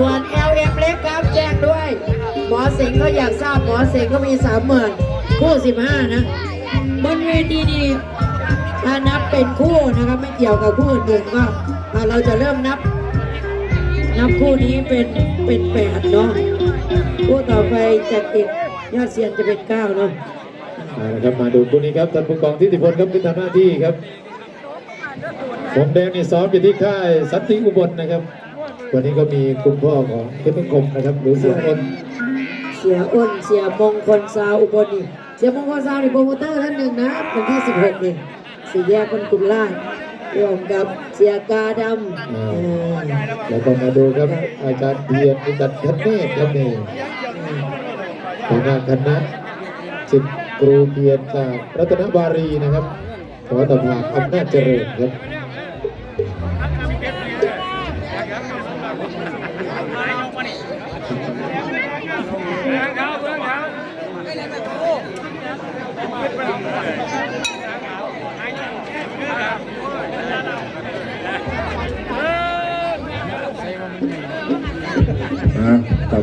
ส่วน LM เล็กครับแจ้งด้วย หมอสิงห์ก็อยากทราบหมอสิงห์ก็มีสามหมื่นคู่สิบห้านะบนเวทีนี้ถ้านับเป็นคู่นะครับไม่เกี่ยวกับคู่อื่นๆก็อ่าเราจะเริ่มนับ นับคู่นี้เป็นเป็นแปดเนาะคู่ต่อไปจากเอกยอดเซียนจะเป็นเก้าเนาะเอาละครับมาดูคู่นี้ครับท่านผู้กองทิติพลครับขึ้นทำหน้าที่ครับผมแดงนี่ซ้อมอยู่ที่ค่ายสันติอุบลนะครับ วันนี้ก็มีคุณพ่อของเพชรนิคมนะครับหรือเสียอ้นเสียอ้นเสียมงคลซาวอุบลนี่เสียมงคลซาวนี่โปรโมเตอร์ท่านหนึ่งนะวันที่สิบหกนี่สี่แยกคนกลุ่มล่างร่วมกับเสียกาดำเออแล้วก็มาดูครับอาจารย์เพียรอาจารย์ธเนศครับนี่หัวหน้าคณะสิบครูเพียรจากรัตนบารีนะครับขอตภาพอำนาจเจริญครับ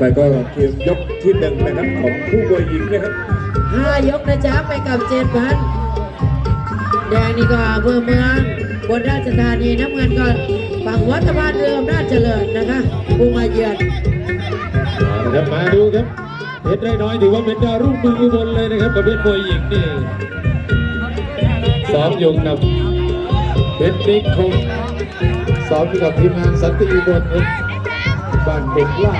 ไปก็เกมยกที่หนึ่งนะครับของผู้บวยหญิงนะครับห้ายกนะจ๊ะไปกับเจนพันแดงนี่ก็อำเภอเมืองบนราชธานีน้ำเงินก็ฝั่งวัดสะพานเรืออำนาจเจริญนะคะผู้มาเยือนเอาละครับมาดูครับเพชรได้น้อยถือว่าเป็นดาวรุ่งเมืองอุบลเลยนะครับประเภทมวยหญิงนี่ซ้อมอยู่กับเพชรนิคมซ้อมอยู่กับทีมงานสันติอุบลครับบ้านเด็กล่า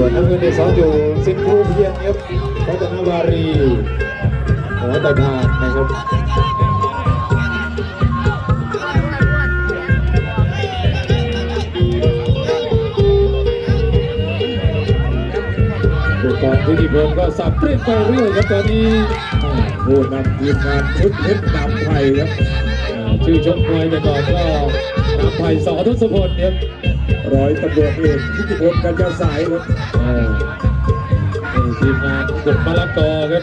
ส่วนน้ำเงินในซ้อมอยู่สิงห์ครูเพียรครับพัฒนาวารีหัวตะพานนะครับผู้กองพิธีพงศ์ก็สับเปรี้ยงไปเรื่อยครับตอนนี้ผู้นำทีมงานชุดเพชรนำไทยครับชื่อชกมวยแต่ก่อนก็นำไผ่สอทศพลครับ ร้อยตำรวจเอกพิธิพลกัญญาสายครับอ่านี่ทีมงานกดมะละกอครับ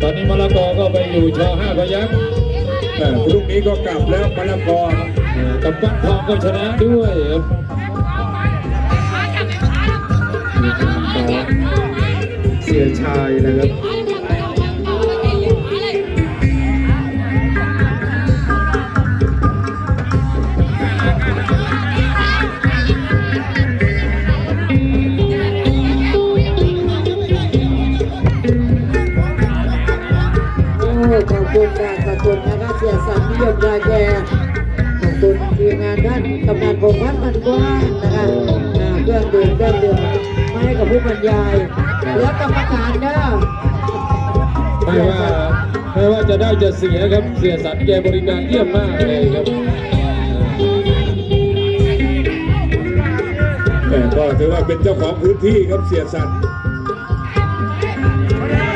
ตอนนี้มะละกอก็ไปอยู่ชอห้าพยัคฆ์แต่พรุ่งนี้ก็กลับแล้วมะละกอครับอ่ากับปั้นทองก็ชนะด้วยครับทีมงานของเสียชายนะครับ ขอบคุณการขอบคุณนะคะเสียสันนิยมยาแก่ขอบคุณทีมงานท่านกำนันพงพัฒน์มันกว้างนะคะเครื่องดื่มเครื่องดื่มมาให้กับผู้บรรยายเหลือกรรมการเด้อไม่ว่าไม่ว่าจะได้จะเสียครับเสียสันแกบริการเยี่ยมมากเลยครับแต่ก็ถือว่าเป็นเจ้าของพื้นที่ครับเสียสัน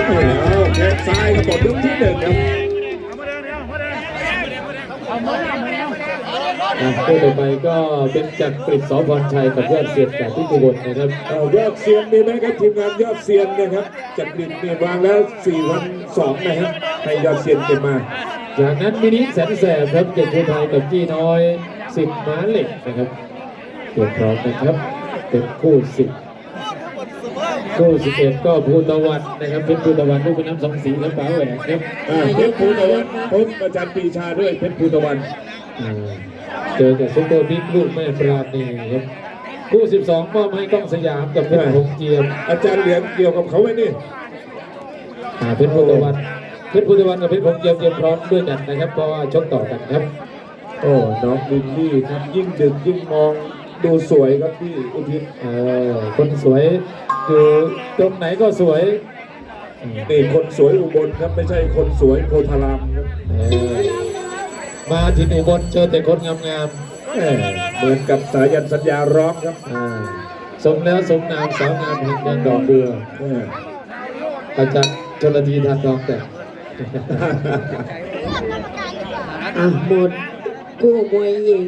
โอ้แล้วแข้งซ้ายครับหมดยกที่หนึ่งครับ คู่ต่อไปก็เป็นจักรกฤษสพรชัยกับยอดเสียดจากที่กุบลนะครับเอายอดเซียนมีไหมครับทีมงานยอดเซียนนะครับจักริดมีวางแล้ว4 0 0นะครับให้ยอดเซียนเก็บมา จากนั้นมินิแสนแสบครับเกียรติภูไทยกับจี้น้อยสิบม้าเหล็กนะครับเตรียมพร้อมนะครับเป็นคู่สิบคู่สิบเอ็ดก็ภูตะวันนะครับเป็นภูตะวันลูกเป็นน้ำสองสีครับป๋าแหวนครับอ่าเพชรภูตะวันพบอาจารย์ปรีชาด้วยเพชรภูตะวันอ่า เจอกับซุปเปอร์บิ๊กลูกแม่ปราณีครับคู่สิบสองมอบให้กล้องสยามกับเพชรหงเจียมอาจารย์เหลืองเกี่ยวกับเขาไว้นี่อ่าเพชรพุทธวันเพชรพุทธวันกับเพชรพงษ์เจียมเตรียมพร้อมด้วยกันนะครับเพราะว่าชกต่อกันครับ โอ้น้องลินลี่ครับยิ่งดึกยิ่งมองดูสวยครับพี่อุทิศเออคนสวยอยู่ตรงไหนก็สวยนี่คนสวยอุบลครับไม่ใช่คนสวยโพธารามครับเออ มาที่อุบลเจอแต่คนงามแหม่เหมือนกับสายันสัญญาร้องครับๆอ่าสมแล้วสมนามสาวงามแห่งเมืองดอกเบือแหม่อาจารย์ชลทีทานทองแต่งอะหมดคู่มวยหญิง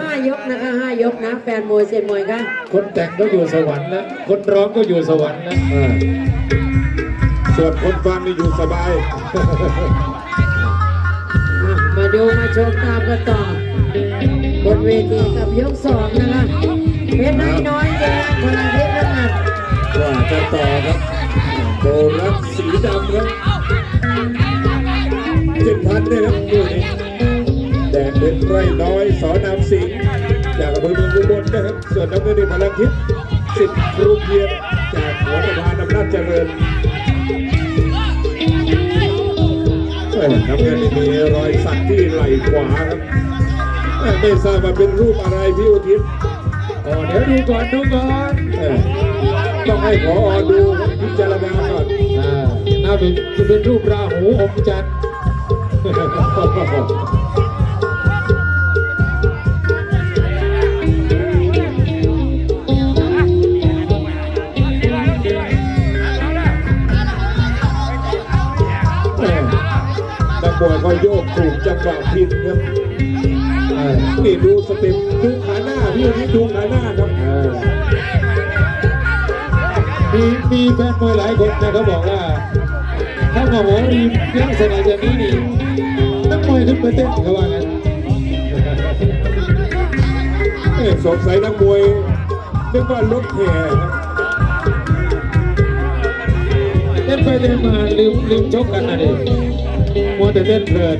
ห้ายกนะคะห้ายกนะแฟนมวยเซียนมวยค่ะคนแต่งก็อยู่สวรรค์แล้วคนร้องก็อยู่สวรรค์แล้วอ่าส่วนคนฟังนี่อยู่สบายอะมา ดูมาชมตามกันต่อบนเวทีกับยกสองนะคะเพชรน้อยน้อยแดงพลังเพชรน้ำเงินว่ากันต่อครับโบรักสีดำครับเจ็ดพันเนี่ยครับคู่นี้แดงเป็นไรน้อยสอนามสิงจากอำเภอเมืองอุบลนะครับส่วนน้ำเงินในพลังทิพย์สิทธิ์ครูเพียรจากหัวสะพานอำนาจเจริญ น้ำเงินนี่มีรอยสักที่ไหล่ขวาครับเอ้ยไม่ทราบว่าเป็นรูปอะไรพี่อุทิศอ๋อเดี๋ยวดูก่อนดูก่อนเอ้ยต้องให้ขอดูพิจารณาก่อนอ่าน่าเป็นจะเป็นรูปราหูอมจันทร์ นักมวยก็โยกถูกจังหวะผิดครับเอ้ยนี่ดูสเต็ปดูขาหน้าพี่วันนี้ดูขาหน้าครับเออมีมีแฟนมวยหลายคนนะเขาบอกว่าถ้ามาหมอรีลักษณะอย่างนี้นี่นักมวยขึ้นมาเต้นเขาว่างั้นเอ้ยสงสัยนักมวยนึกว่ารถแห่ครับเต้นไปเต้นมาลืมลืมชกกันนะดิ มัวแต่เต้นเพลิน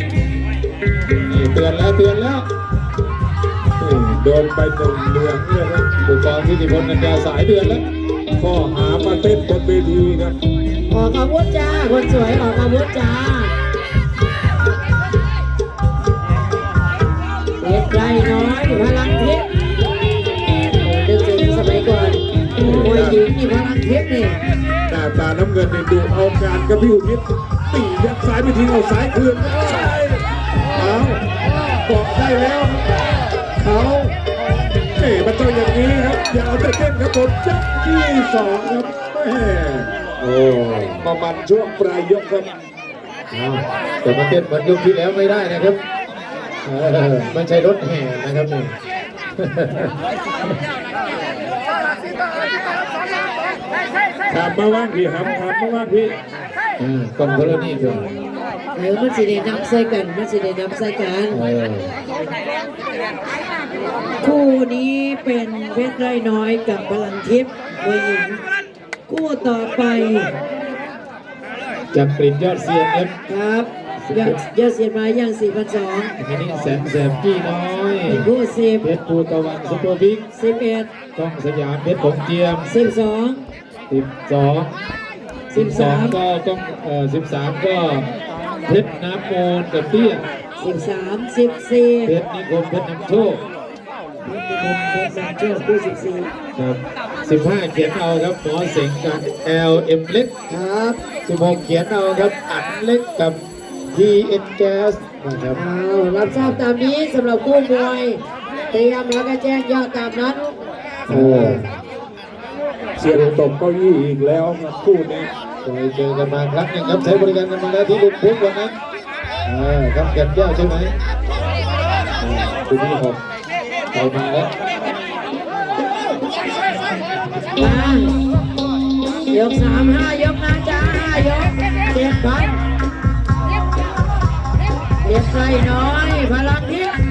นี่เตือนแล้วเตือนแล้วเอ้ยโดนไปหนึ่งเดือนเนี่ยครับบุกกองที่ติพลนันยาสายเดือนแล้วข้อหามาเต้นบนเวทีครับออกอาวุธจ้าคนสวยออกอาวุธจ้าเพชรไรน้อยพลังเพชรโอ้นึกถึงสมัยก่อนมวยหญิงนี่พลังเพชรนี่หน้าตาน้ำเงินนี่ดูเอาการกับพี่อุทิศ ตียัดซ้ายไปทีเอาซ้ายคืนซ้ายเอาบอกได้แล้วเขาเอ้ยมันต้องอย่างนี้ครับ อย่าเอาแต่เต้นครับผมจับที่สองครับแม่โอ้มามันช่วงปลายยกครับอ้าวแต่มาเต้นเหมือนยุคที่แล้วไม่ได้นะครับเออมันใช่รถแห่นะครับนี่ถามมาว่างพี่ครับถามมาว่างพี่ อ่ากองโทรนี่คือเออมันสิได้นำใส่กันมันสิได้นำใส่กัน เออคู่นี้เป็นเพชรไรน้อยกับพลังทิพย์มวยหญิงคู่ต่อไปจากกลิ่นยอดเซียนครับครับยอดยอดเสียนมาอย่างสี่พันสองทีนี้แสนแสบกี้น้อยเป็นคู่สิบเพชรภูตะวันซุปเปอร์บิ๊กสิบเอ็ดกล้องสยามเพชรผมเจียมสิบสองสิบสอง สิบสองก็ต้องเอ่อสิบสามก็เพชรน้ำมูลกับเตี้ยสิบสามสิบสี่เพชรนิคมเพชรนำโชคมีคมเพชรสังเจ้าคู่สิบสี่ครับสิบห้าเขียนเอาครับหมอเสงกับ LM เล็กครับสิบหกเขียนเอาครับอัดเล็กกับ TN Gas นะครับเอารับทราบตามนี้สำหรับคู่มวยเตรียมแล้วก็แจ้งยอดตามนั้น โอ้ เสียงตกเก้าอี้อีกแล้วครับคู่นี้เคยเจอกันมาครั้งหนึงครับใช้บริการกันมาแล้วที่ลุมพุกวันนั้นเออครับแก่นแก้วใช่ไหมคุณนี่ผมไปมาแล้วยกสามห้ายกนะจ้าห้ายกเจ็ดพันเรียบไรน้อยพลังทิพย์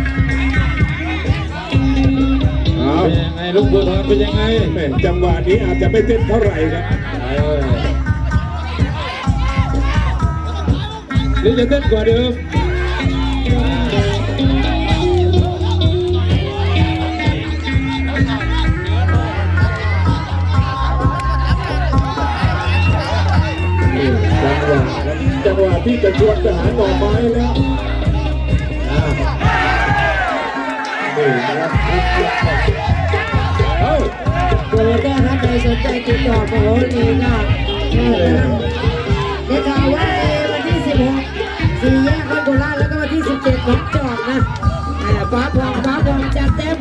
เอาเป็นยังไงลูกบัวทองเป็นยังไงแม่จังหวะนี้อาจจะไม่เต้นเท่าไหร่ครับเออหรือจะเต้นกว่าเดิมนี่จังหวะครับจังหวะที่จะชวนไปหาหน่อไม้แล้วอ่านี่นะครับ เอ้าโปรโมเตอร์ท่านใดสนใจติดต่อมาโหรีก็เชิญนะครับได้ข่าวว่าวันที่ 16สี่แยกวัดกุลาชแล้วก็วันที่ 17ของจอกนะฟ้าพองฟ้าพองจัดเต็ม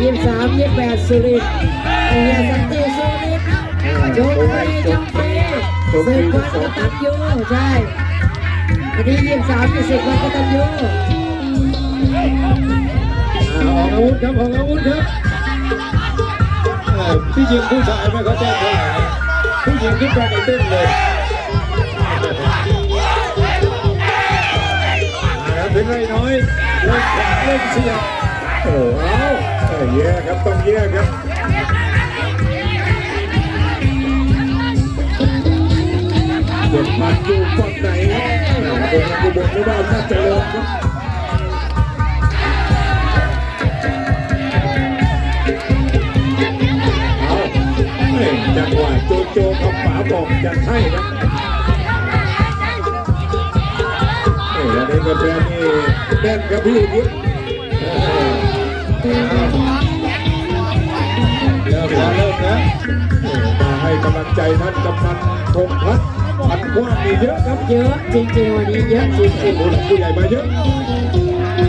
ยี่สิบสามยี่สิบแปดสุรินทร์เฮียสันติสุรินทร์โจมตีจงปีสิบวันกตัญญูใช่วันที่ยี่สิบสามยี่สิบวันกตัญญู ออกอาวุธครับออกอาวุธครับเออที่จริงผู้ชายไม่เขาแจ้งเท่าไหร่ผู้หญิงที่ไปในเต้นเลยเป็นไรน้อยเล่นแข็เล่นเสียบโอ้เอาแย่ครับต้องแย่ครับเด็ดมันอยู่ฝั่งไหนครับโดนกุบลไม่ได้น่าจะลงครับ โจโจกับป๋าบอกจะให้ครับโอ้แล้วนี่ก็แดนนี่แน่นครับพี่อุทิศเริ่มแล้วเริ่มแล้วมาให้กำลังใจท่านกำนันพงพัฒน์พันกว้างมีเยอะครับเยอะจริงๆวันนี้เยอะจริงผู้หลักผู้ใหญ่มาเยอะ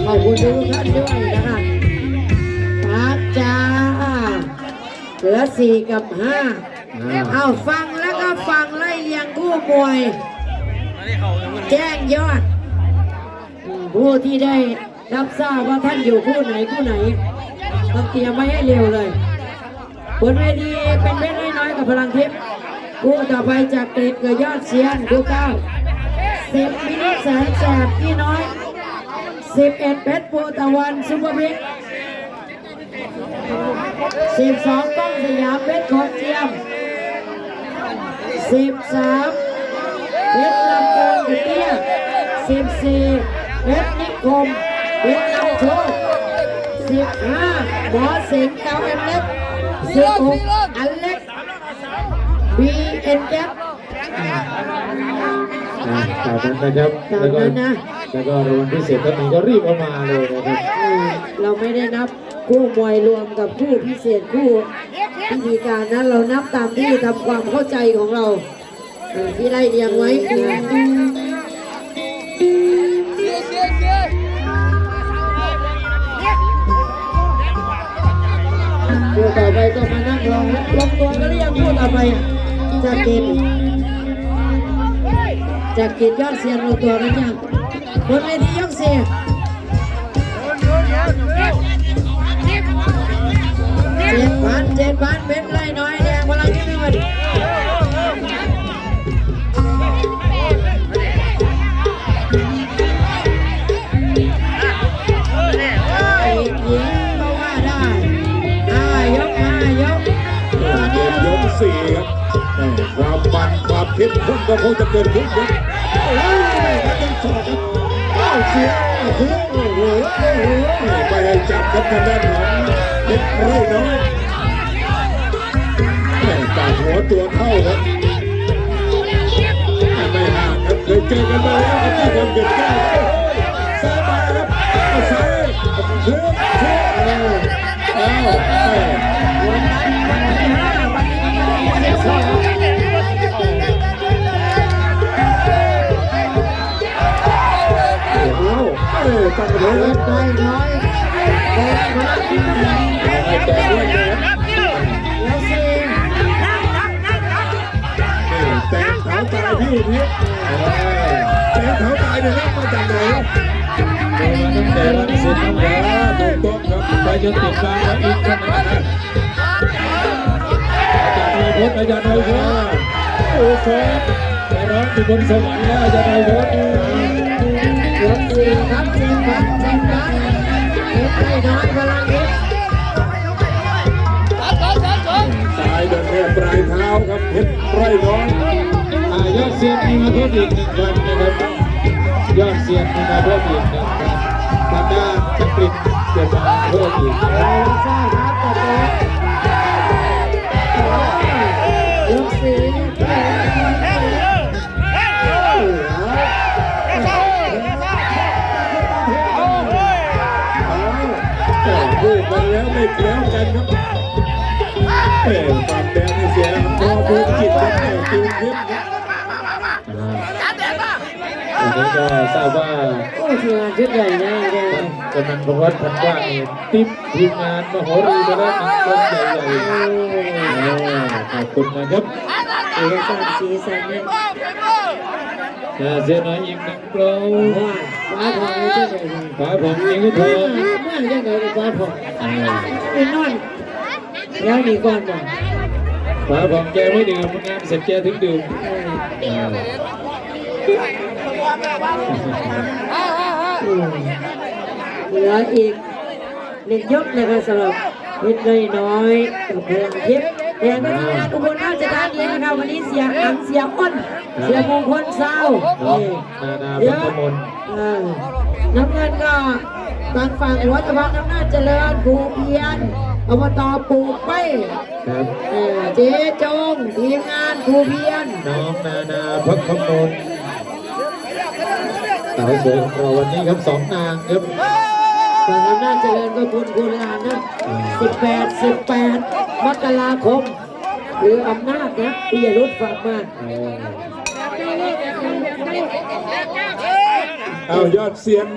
ขอบคุณทุกท่านด้วยนะคะอาจ้าเหลือสี่กับห้า เอาฟังแล้วก็ฟังไล่เลียงคู่มวย แจ้งยอดอืมผู้ที่ได้รับทราบว่าท่านอยู่คู่ไหนคู่ไหนต้องเตรียมไว้ให้เร็วเลยบนเวทีเป็นเพชรน้อยๆกับพลังทิพย์คู่ต่อไปจากเกรดเกิดยอดเสียนคู่เก้าสิบมินิแสนแสบพี่น้อยสิบเอ็ดเพชรปูตะวันซุปเปอร์บิ๊กสิบสองก้องสยามเพชรขอเจียม สิบสามเพชรลำโพงกระเตี้ยสิบสี่เพชรนิคมเพชรนำโชคสิบห้าหมอสิงห์เอลเอ็มเล็กสิบหกอันเล็กบีเอ็นแก๊ปอ่าตามนั้นนะครับตามแล้วก็นั้นนะแล้วก็รางวัลพิเศษท่านนี้ก็รีบเอามาเลยนะครับเออเราไม่ได้นับคู่มวยรวมกับคู่พิเศษคู่ พิธีการนั้นเรานับตามที่ทำความเข้าใจของเราเออที่ไล่เรียงไว้นะคู่ต่อไปต้องมานั่งรอแล้วลงตัวก็เรียกคู่ต่อไปอะจากเกินจากเกินยอดเสียงลงตัวกันยังบนเวทียกเสีย เจ็ดพันเจ็ดพันเป็นไรน้อยแดงพลังที่ม่หมดไอ้หญิงก็ว่าได้ห้ายกห้ายกตอนเกนี้มยกสี่ครับแม่ความมันความเข้มข้นก็คงจะเกิดขึ้นครับโอ้ยแม่ครับยังสอบครับอ้าเสียโอ้โไปจับกับทางด้านของเด็กรุ่นน้อยแม่ตัดหัวตัวเท่าครับไม่ห่างครับเคยเจอกันมาแล้วครับที่ทำเด็กแก้วซ้ายมาครับเอาซ้ายเชื่อเชื่อ เออตั้งเปิเลยดได้น้อยเปิดพลังที่มันให้แกด้วยนะแล้วสิแต่เท้าตายพี่พี่แต่เท้าตายเนี่ยรับมาจากไหนโดยมาตั้งแต่วันเสร็จน้ำยาถูกต้องครับไปจนติดบางแล้วอีกขนาดนั้นอาจารย์นายพจน์อาจารย์นายพจน์โอ้โหไปร้องอยู่บนสวรรค์แล้วอาจารย์นายพจน์ ยกสี่ครับเจ็ดพันเจ็ดพันเอ็ดได้น้อยพลังเอ็ดตายโดนแค่ปลายเท้าครับเพชรไร่น้อยอายอดเซียนมีมาเพิ่มอีกหนึ่งพันนะครับยอดเซียนมีมาเพิ่มอีกหนึ่งพันทางด้านจักริดเกิดมาเพิ่มอีกเราทราบครับต่อไปยกสี่ กันแล้วไม่แคล้วกันครับแต่ความแดงนี่เสียพอพูดจิตครับแต่จูนขึ้นครับวันนี้ก็ทราบว่าโอ้ทีมงานชุดใหญ่นะแกท่านกำนันประวัติพันว่านี่ติ๊บทีมงานมโหรีไปแล้วหนึ่งคนใหญ่ๆโอ้ขอบคุณนะครับเอกสารสีสันเนี่ยอ่าเสียน้อยอีกหนึ่งโปรว่าฟ้าผ่องเลยเจ้าไหนฝาผมยิงก็ทเมื่ออง ฟ้าผ่องอ่าไปนอนแล้วนี่ก่อนบ่ฝาผมแกไม่ดื่มงานเสร็จแกถึงดื่มเหลืออีกหนึ่งยกนะครับสำหรับเพชรเลยน้อยกับพลังทิพย์แดงก็ทำงานอุบลราชธานีนะครับวันนี้เสียอังเสียอ้นเสียมงคลเศร้าเดี๋ยวฒมนอ่าน้ำเงินก็ บางฝั่งวัฒนธรรมน้ำหน้าจเจริญภูเพียนอบตปลูกไปครับเออเจ๊จงทีมงานภูเพียน น้องนานาพัฒมนสาวสวยของเราวันนี้ครับสองนางครับ ฝั่งอำนาจเจริญก็คุณคุณลานนะ 18 18 มกราคม หรืออำนาจนะปิยรุธฝากมาเอายอดเซียน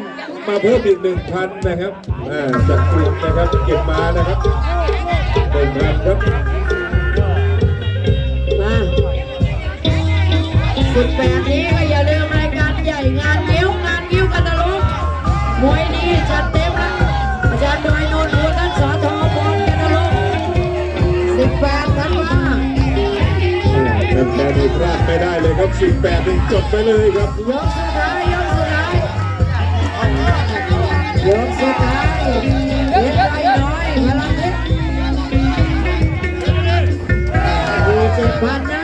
มาเพิ่มอีกหนึ่งพันนะครับอ่าจากกลุ่มนะครับเก็บมานะครับหนึ่งพันครับมา18นี้ก็อย่าลืมรายการใหญ่งานนิ้วงานนิ้วกันตะลุกมวยดีจัดเต็มนะอาจารย์ดอยโนนท์ท่านสอทอบอลกันตะลุก18ธันวาแฟนๆนี่พลาดไม่ได้เลยครับ18นี่จดไปเลยครับ ยกสุดท้ายเล็กไปน้อยพลังเล็กมีเจ็ดพันนะ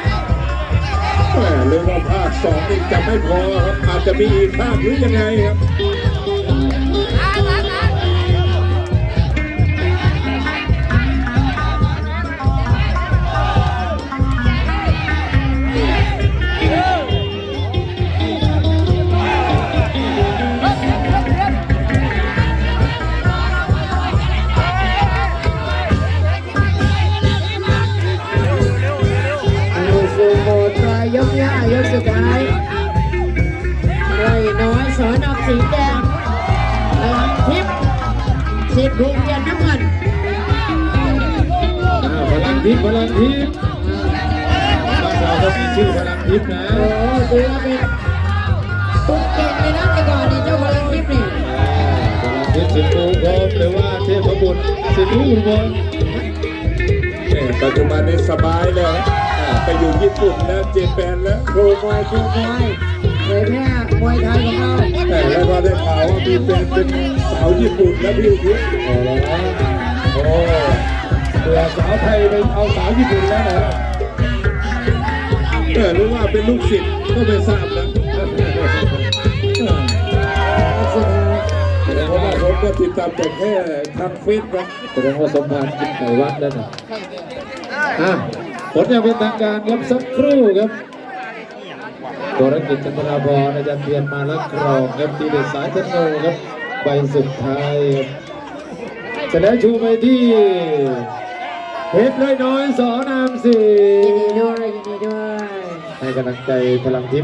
แหม่เรื่องว่าภาคสองนี่จะไม่พอครับอาจจะมีอีกภาคหรือยังไงครับ สีแดงพลังทิพย์สิทธิ์ภูเพียรน้ำเงินพลังทิพย์พลังทิพย์บ้านเราก็มีชื่อพลังทิพย์นะโอ้โหถือว่าเป็นตุ๊กเก่งเลยนะแต่ก่อนนี่เจ้าพลังทิพย์นี่พลังทิพย์สิงห์ภูโคมหรือว่าเทพบุตรสิงห์ภูบลแหม่ปัจจุบันนี้สบายแล้วไปอยู่ญี่ปุ่นแล้วเจแปนแล้วโครูมวยครูมวย เผยแพร่มวยไทยของเราแต่แล้วก็ได้ข่าวว่ามีแฟนเป็นสาวญี่ปุ่นแล้วพี่อุทิศโอ้โหโอ้เผื่อสาวไทยไปเอาสาวญี่ปุ่นแล้วนะเออหรือว่าเป็นลูกศิษย์ก็ไม่ทราบนะเพราะว่าผมก็ติดตามแต่แค่ทางเฟซนะแสดงว่าสมภารกินไก่วัดแล้วนะอะผลยังเป็นทางการครับสักครู่ครับ กรกิจจันทราพรอาจารย์เพียรมาลักกรองครับทีเด็ดสายธนูครับใบสุดท้ายครับแสดงชูไปที่เพชรน้อยน้อยสอนามสียินดีด้วยยินดีด้วยให้กำลังใจพลังทิพย์